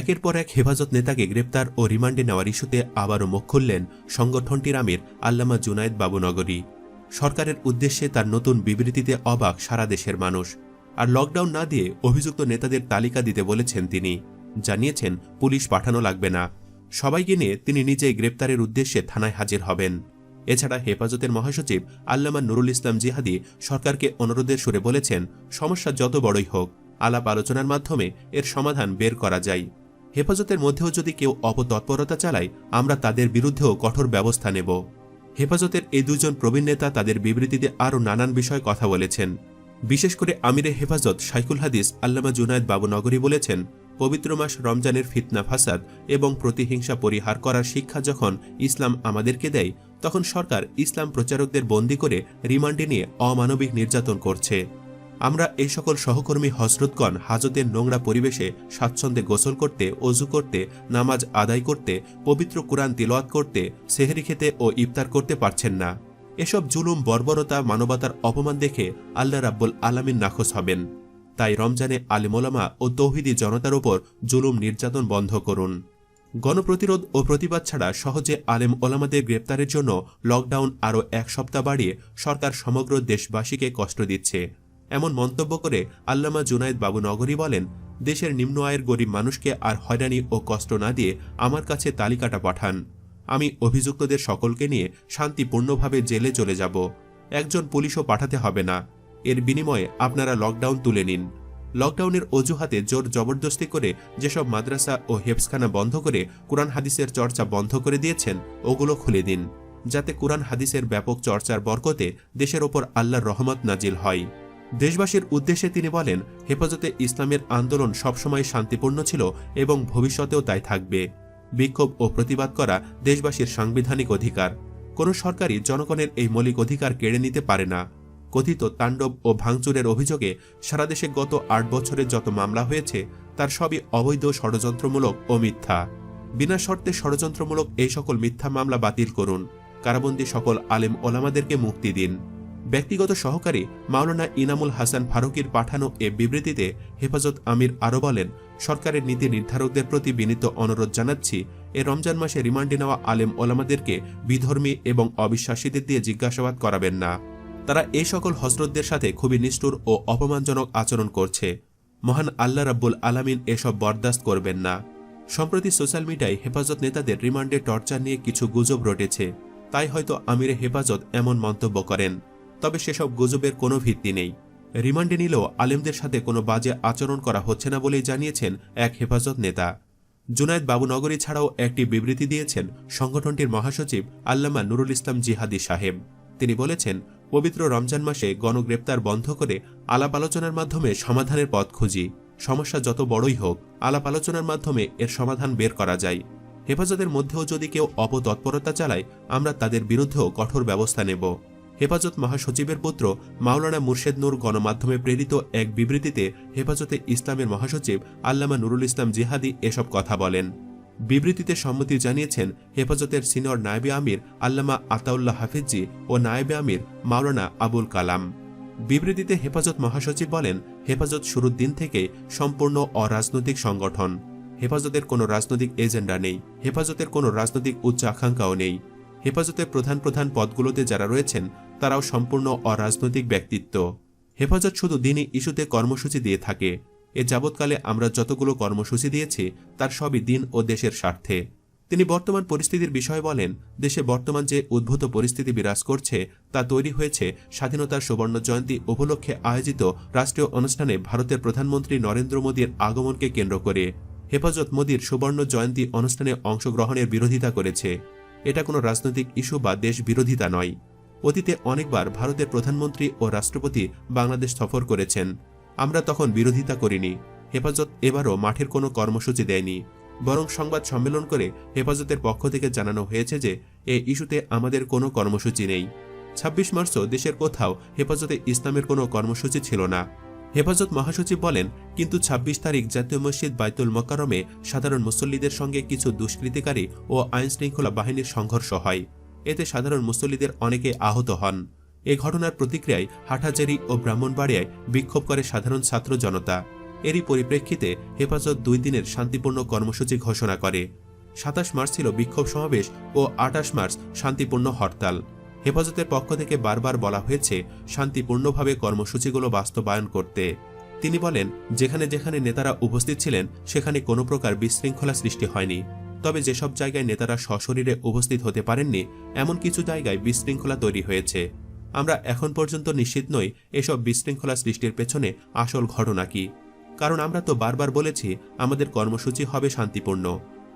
একের পর এক হেফাজত নেতাকে গ্রেপ্তার ও রিমান্ডে নেওয়ার ইস্যুতে আবারও মুখ খুললেন সংগঠনটির আমির আল্লামা জুনায়েদ বাবুনগরী সরকারের উদ্দেশ্যে তার নতুন বিবৃতিতে অবাক সারা দেশের মানুষ। আর লকডাউন না দিয়ে অভিযুক্ত নেতাদের তালিকা দিতে বলেছেন তিনি। জানিয়েছেন, পুলিশ পাঠানো লাগবে না। সবাইকে নিয়ে তিনি নিজেই গ্রেপ্তারের উদ্দেশ্যে থানায় হাজির হবেন। এছাড়া হেফাজতের মহাসচিব আল্লামা নুরুল ইসলাম জিহাদি সরকারকে অনুরোধের সুরে বলেছেন, সমস্যা যত বড়ই হোক, আলাপ আলোচনার মাধ্যমে এর সমাধান বের করা যায়। হেফাজতের মধ্যেও যদি কেউ অপতৎপরতা চালায়, আমরা তাদের বিরুদ্ধেও কঠোর ব্যবস্থা নেব। হেফাজতের এই দুজন প্রবীণ নেতা তাদের বিবৃতিতে আরও নানান বিষয়ে কথা বলেছেন। বিশেষ করে আমিরে হেফাজত শাইকুল হাদিস আল্লামা জুনায়দ বাবু নগরী বলেছেন, পবিত্র মাস রমজানের ফিতনা ফাসাদ এবং প্রতিহিংসা পরিহার করার শিক্ষা যখন ইসলাম আমাদেরকে দেয়, তখন সরকার ইসলাম প্রচারকদের বন্দী করে রিমান্ডে নিয়ে অমানবিক নির্যাতন করছে। আমরা এই সকল সহকর্মী হজরতগণ হাজতের নোংরা পরিবেশে স্বাচ্ছন্দ্যে গোসল করতে, অজু করতে, নামাজ আদায় করতে, পবিত্র কোরআন তিলওয়াত করতে, সেহরি খেতে ও ইফতার করতে পারছেন না। এসব জুলুম, বর্বরতা, মানবতার অপমান দেখে আল্লাহ রাব্বুল আলামিন নাখোশ হবেন। তাই রমজানে আলিমোলামা ও তৌহিদি জনতার ওপর জুলুম নির্যাতন বন্ধ করুন। গণপ্রতিরোধ ও প্রতিবাদ ছাড়া সহজে আলেম ওলামাদের গ্রেপ্তারের জন্য লকডাউন আরও এক সপ্তাহ বাড়িয়ে সরকার সমগ্র দেশবাসীকে কষ্ট দিচ্ছে। এমন মন্তব্য করে আল্লামা জুনায়েদ বাবু নগরী বলেন, দেশের নিম্ন আয়ের গরিব মানুষকে আর হয়রানি ও কষ্ট না দিয়ে আমার কাছে তালিকাটা পাঠান। আমি অভিযুক্তদের সকলকে নিয়ে শান্তিপূর্ণভাবে জেলে চলে যাব। একজন পুলিশও পাঠাতে হবে না। এর বিনিময়ে আপনারা লকডাউন তুলে নিন। লকডাউনের অজুহাতে জোর জবরদস্তি করে যেসব মাদ্রাসা ও হেফসখানা বন্ধ করে কোরআন হাদিসের চর্চা বন্ধ করে দিয়েছেন, ওগুলো খুলে দিন, যাতে কোরআন হাদিসের ব্যাপক চর্চার বরকতে দেশের ওপর আল্লাহর রহমত নাজিল হয়। দেশবাসীর উদ্দেশ্যে তিনি বলেন, হেফাজতে ইসলামের আন্দোলন সবসময় শান্তিপূর্ণ ছিল এবং ভবিষ্যতেও তাই থাকবে। বিক্ষোভ ও প্রতিবাদ করা দেশবাসীর সাংবিধানিক অধিকার। কোনো সরকারই জনগণের এই মৌলিক অধিকার কেড়ে নিতে পারে না। কথিত তাণ্ডব ও ভাঙচুরের অভিযোগে সারা দেশে গত আট বছরের যত মামলা হয়েছে, তার সবই অবৈধ ষড়যন্ত্রমূলক ও মিথ্যা। বিনা শর্তে ষড়যন্ত্রমূলক এই সকল মিথ্যা মামলা বাতিল করুন। কারাবন্দী সকল আলেম ওলামাদেরকে মুক্তি দিন। ব্যক্তিগত সহকারী মাওলানা ইনামুল হাসান ফারুকির পাঠানো এ বিবৃতিতে হেফাজত আমির আরও বলেন, সরকারের নীতি নির্ধারকদের প্রতি বিনীত অনুরোধ জানাচ্ছি, এ রমজান মাসে রিমান্ডে নেওয়া আলেম ওলামাদেরকে বিধর্মী এবং অবিশ্বাসীদের দিয়ে জিজ্ঞাসাবাদ করাবেন না। তারা এই সকল হজরতদের সাথে খুবই নিষ্ঠুর ও অপমানজনক আচরণ করছে। মহান আল্লাহ রাব্বুল আলামিন এসব বরদাস্ত করবেন না। সম্প্রতি সোশ্যাল মিডিয়ায় হেফাজত নেতাদের রিমান্ডে টর্চার নিয়ে কিছু গুজব রটেছে। তাই হয়তো আমিরে হেফাজত এমন মন্তব্য করেন। তবে সেসব গুজবের কোনো ভিত্তি নেই। রিমান্ডে নিলেও আলেমদের সাথে কোনো বাজে আচরণ করা হচ্ছে না বলেই জানিয়েছেন এক হেফাজত নেতা। জুনায়দ বাবুনগরী ছাড়াও একটি বিবৃতি দিয়েছেন সংগঠনটির মহাসচিব আল্লামা নুরুল ইসলাম জিহাদি সাহেব। তিনি বলেছেন, পবিত্র রমজান মাসে গণগ্রেপ্তার বন্ধ করে আলাপ আলোচনার মাধ্যমে সমাধানের পথ খুঁজি। সমস্যা যত বড়ই হোক, আলাপ আলোচনার মাধ্যমে এর সমাধান বের করা যায়। হেফাজতের মধ্যেও যদি কেউ অপতৎপরতা চালায়, আমরা তাদের বিরুদ্ধেও কঠোর ব্যবস্থা নেব। হেফাজত মহাসচিবের পুত্র মাওলানা মুর্শেদ নূর গণমাধ্যমে প্রেরিত এক বিবৃতিতে হেফাজতে ইসলামের মহাসচিব আল্লামা নুরুল ইসলাম জিহাদি এসব কথা বলেন। বিবৃতিতে সম্মতি জানিয়েছেন হেফাজতের সিনিয়র নায়েবে আমির আল্লামা আতাউল্লাহ হাফিজি ও নায়েবে আমির মাওলানা আবুল কালাম। বিবৃতিতে হেফাজত মহাসচিব বলেন, হেফাজত শুরুর দিন থেকে সম্পূর্ণ অরাজনৈতিক সংগঠন। হেফাজতের কোনো রাজনৈতিক এজেন্ডা নেই, হেফাজতের কোনো রাজনৈতিক উচ্চ আকাঙ্ক্ষাও নেই। হেফাজতের প্রধান প্রধান পদগুলোতে যারা রয়েছেন তারাও সম্পূর্ণ অরাজনৈতিক ব্যক্তিত্ব। হেফাজত শুধু দিনই ইস্যুতে কর্মসূচি দিয়ে থাকে। এ যাবৎকালে আমরা যতগুলো কর্মসূচি দিয়েছি, তার সবই দিন ও দেশের স্বার্থে। তিনি বর্তমান পরিস্থিতির বিষয়ে বলেন, দেশে বর্তমান যে উদ্ভূত পরিস্থিতি বিরাজ করছে, তা তৈরি হয়েছে স্বাধীনতার সুবর্ণ জয়ন্তী উপলক্ষে আয়োজিত রাষ্ট্রীয় অনুষ্ঠানে ভারতের প্রধানমন্ত্রী নরেন্দ্র মোদীর আগমনকে কেন্দ্র করে। হেফাজত মোদীর সুবর্ণ জয়ন্তী অনুষ্ঠানে অংশগ্রহণের বিরোধিতা করেছে। এটা কোনো রাজনৈতিক ইস্যু বা দেশ বিরোধিতা নয়। অতীতে অনেকবার ভারতের প্রধানমন্ত্রী ও রাষ্ট্রপতি বাংলাদেশ সফর করেছেন। আমরা তখন বিরোধিতা করিনি। হেফাজত এবারও মাঠের কোনো কর্মসূচি দেয়নি। বরং সংবাদ সম্মেলন করে হেফাজতের পক্ষ থেকে জানানো হয়েছে যে, এ ইস্যুতে আমাদের কোনো কর্মসূচি নেই। ছাব্বিশ মার্চও দেশের কোথাও হেফাজতে ইসলামের কোনো কর্মসূচি ছিল না। হেফাজত মহাসচিব বলেন, কিন্তু ২৬ তারিখ জাতীয় মসজিদ বাইতুল মকারমে সাধারণ মুসল্লিদের সঙ্গে কিছু দুষ্কৃতিকারী ও আইনশৃঙ্খলা বাহিনীর সংঘর্ষ হয়। এতে সাধারণ মুসল্লিদের অনেকে আহত হন। এ ঘটনার প্রতিক্রিয়ায় হাটহাজারি ও ব্রাহ্মণবাড়িয়ায় বিক্ষোভ করে সাধারণ ছাত্র জনতা। এরই পরিপ্রেক্ষিতে হেফাজত দুই দিনের শান্তিপূর্ণ কর্মসূচি ঘোষণা করে। সাতাশ মার্চ ছিল বিক্ষোভ সমাবেশ ও আটাশ মার্চ শান্তিপূর্ণ হরতাল। হেফাজতের পক্ষ থেকে বারবার বলা হয়েছে, শান্তিপূর্ণভাবে কর্মসূচিগুলো বাস্তবায়ন করতে। তিনি বলেন, যেখানে যেখানে নেতারা উপস্থিত ছিলেন, সেখানে কোনো প্রকার বিশৃঙ্খলা সৃষ্টি হয়নি। তবে যেসব জায়গায় নেতারা সশরীরে উপস্থিত হতে পারেননি, এমন কিছু জায়গায় বিশৃঙ্খলা তৈরি হয়েছে। আমরা এখন পর্যন্ত নিশ্চিত নই এসব বিশৃঙ্খলা সৃষ্টির পেছনে আসল ঘটনা কি। কারণ আমরা তো বারবার বলেছি, আমাদের কর্মসূচি হবে শান্তিপূর্ণ।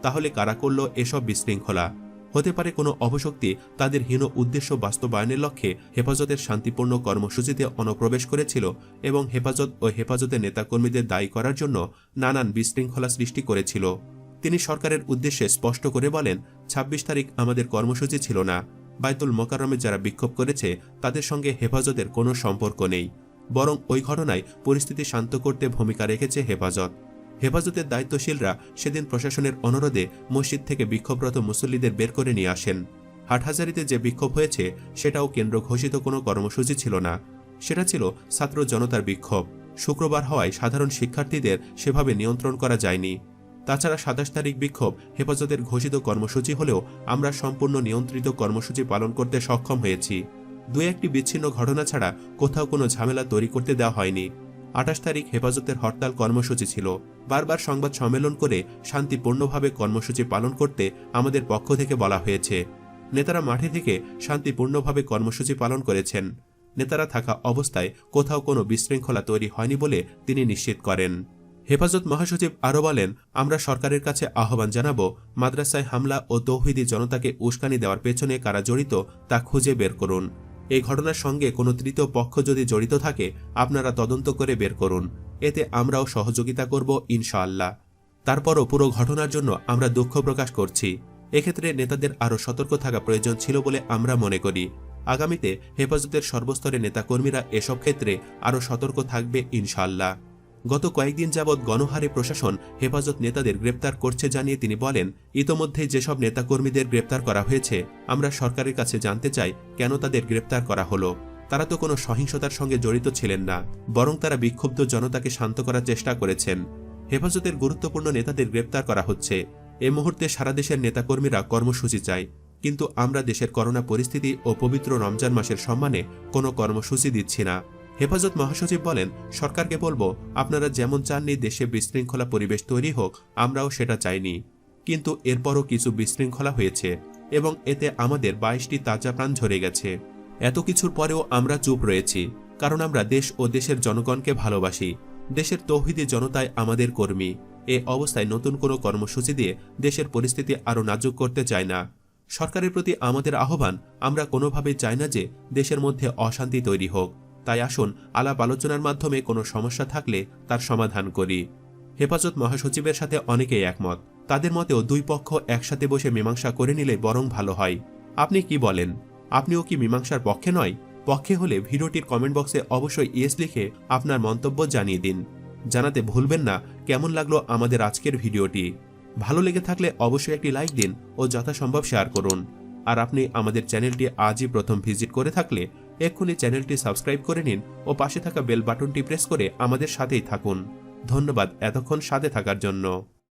তাহলে কারা করল এসব বিশৃঙ্খলা? হতে পারে কোনো অপশক্তি তাদের হীন উদ্দেশ্য বাস্তবায়নের লক্ষ্যে হেফাজতের শান্তিপূর্ণ কর্মসূচিতে অনুপ্রবেশ করেছিল এবং হেফাজত ও হেফাজতের নেতাকর্মীদের দায়ী করার জন্য নানান বিশৃঙ্খলা সৃষ্টি করেছিল। তিনি সরকারের উদ্দেশ্যে স্পষ্ট করে বলেন ২৬ তারিখ আমাদের কর্মসূচি ছিল না। বাইতুল মোকাররমে যারা বিক্ষোভ করেছে, তাদের সঙ্গে হেফাজতের কোনো সম্পর্ক নেই। বরং ওই ঘটনায় পরিস্থিতি শান্ত করতে ভূমিকা রেখেছে হেফাজত। হেফাজতের দায়িত্বশীলরা সেদিন প্রশাসনের অনুরোধে মসজিদ থেকে বিক্ষোভরত মুসল্লিদের বের করে নিয়ে আসেন। হাটহাজারিতে যে বিক্ষোভ হয়েছে, সেটাও কেন্দ্র ঘোষিত কোনো কর্মসূচি ছিল না। সেটা ছিল ছাত্র জনতার বিক্ষোভ। শুক্রবার হওয়ায় সাধারণ শিক্ষার্থীদের সেভাবে নিয়ন্ত্রণ করা যায়নি। তাছাড়া সাতাশ তারিখ বিক্ষোভ হেফাজতের ঘোষিত কর্মসূচি হলেও আমরা সম্পূর্ণ নিয়ন্ত্রিত কর্মসূচি পালন করতে সক্ষম হয়েছি। দু একটি বিচ্ছিন্ন ঘটনা ছাড়া কোথাও কোনো ঝামেলা তৈরি করতে দেওয়া হয়নি। আঠাশ তারিখ হেফাজতের হরতাল কর্মসূচি ছিল। বারবার সংবাদ সম্মেলন করে শান্তিপূর্ণভাবে কর্মসূচি পালন করতে আমাদের পক্ষ থেকে বলা হয়েছে। নেতারা মাঠে থেকে শান্তিপূর্ণভাবে কর্মসূচি পালন করেছেন। নেতারা থাকা অবস্থায় কোথাও কোনো বিশৃঙ্খলা তৈরি হয়নি বলে তিনি নিশ্চিত করেন। হেফাজত মহাসচিব আরও বলেন, আমরা সরকারের কাছে আহ্বান জানাব, মাদ্রাসায় হামলা ও তৌহিদি জনতাকে উস্কানি দেওয়ার পেছনে কারা জড়িত তা খুঁজে বের করুন। এই ঘটনার সঙ্গে কোনো তৃতীয় পক্ষ যদি জড়িত থাকে, আপনারা তদন্ত করে বের করুন। এতে আমরাও সহযোগিতা করব ইনশাআল্লাহ। তারপরও পুরো ঘটনার জন্য আমরা দুঃখ প্রকাশ করছি। এক্ষেত্রে নেতাদের আরও সতর্ক থাকা প্রয়োজন ছিল বলে আমরা মনে করি। আগামীতে হেফাজতের সর্বস্তরের নেতাকর্মীরা এসব ক্ষেত্রে আরও সতর্ক থাকবে ইনশাআল্লাহ। গত কয়েকদিন যাবৎ গণহারে প্রশাসন হেফাজত নেতাদের গ্রেপ্তার করছে জানিয়ে তিনি বলেন, ইতোমধ্যে যেসব নেতাকর্মীদের গ্রেপ্তার করা হয়েছে, আমরা সরকারের কাছে জানতে চাই কেন তাদের গ্রেপ্তার করা হলো। তারা তো কোনো সহিংসতার সঙ্গে জড়িত ছিলেন না, বরং তারা বিক্ষুব্ধ জনতাকে শান্ত করার চেষ্টা করেছেন। হেফাজতের গুরুত্বপূর্ণ নেতাদের গ্রেপ্তার করা হচ্ছে। এ মুহূর্তে সারা দেশের নেতাকর্মীরা কর্মসূচি চায়, কিন্তু আমরা দেশের করোনা পরিস্থিতি ও পবিত্র রমজান মাসের সম্মানে কোনো কর্মসূচি দিচ্ছি না। হেফাজত মহাসচিব বলেন, সরকারকে বলব, আপনারা যেমন চাননি দেশে বিশৃঙ্খলা পরিবেশ তৈরি হোক, আমরাও সেটা চাইনি। কিন্তু এরপরও কিছু বিশৃঙ্খলা হয়েছে এবং এতে আমাদের বাইশটি তাজা প্রাণ ঝরে গেছে। এত কিছুর পরেও আমরা চুপ রয়েছি, কারণ আমরা দেশ ও দেশের জনগণকে ভালোবাসি। দেশের তৌহিদি জনতায় আমাদের কর্মী। এ অবস্থায় নতুন কোনো কর্মসূচি দিয়ে দেশের পরিস্থিতি আরও নাজুক করতে চাই না। সরকারের প্রতি আমাদের আহ্বান, আমরা কোনোভাবেই চাই না যে দেশের মধ্যে অশান্তি তৈরি হোক। তাই আসুন, আলাপ আলোচনার মাধ্যমে কোনো সমস্যা থাকলে তার সমাধান করি। হেফাজত মহাসচিবের সাথে অনেকেই একমত। তাদের মতেও দুই পক্ষ একসাথে বসে মীমাংসা করে নিলে বরং ভালো হয়। আপনি কি বলেন? আপনিও কি মীমাংসার পক্ষে নয়? পক্ষে হলে ভিডিওটির কমেন্ট বক্সে অবশ্যই ইয়েস লিখে আপনার মন্তব্য জানিয়ে দিন। জানাতে ভুলবেন না। কেমন লাগল আমাদের আজকের ভিডিওটি? ভালো লেগে থাকলে অবশ্যই একটি লাইক দিন ও যথাসম্ভব শেয়ার করুন। আর আপনি আমাদের চ্যানেলটি আজই প্রথম ভিজিট করে থাকলে এক্ষুনি চ্যানেলটি সাবস্ক্রাইব করে নিন ও পাশে থাকা বেল বাটনটি প্রেস করে আমাদের সাথেই থাকুন। ধন্যবাদ এতক্ষণ সাথে থাকার জন্য।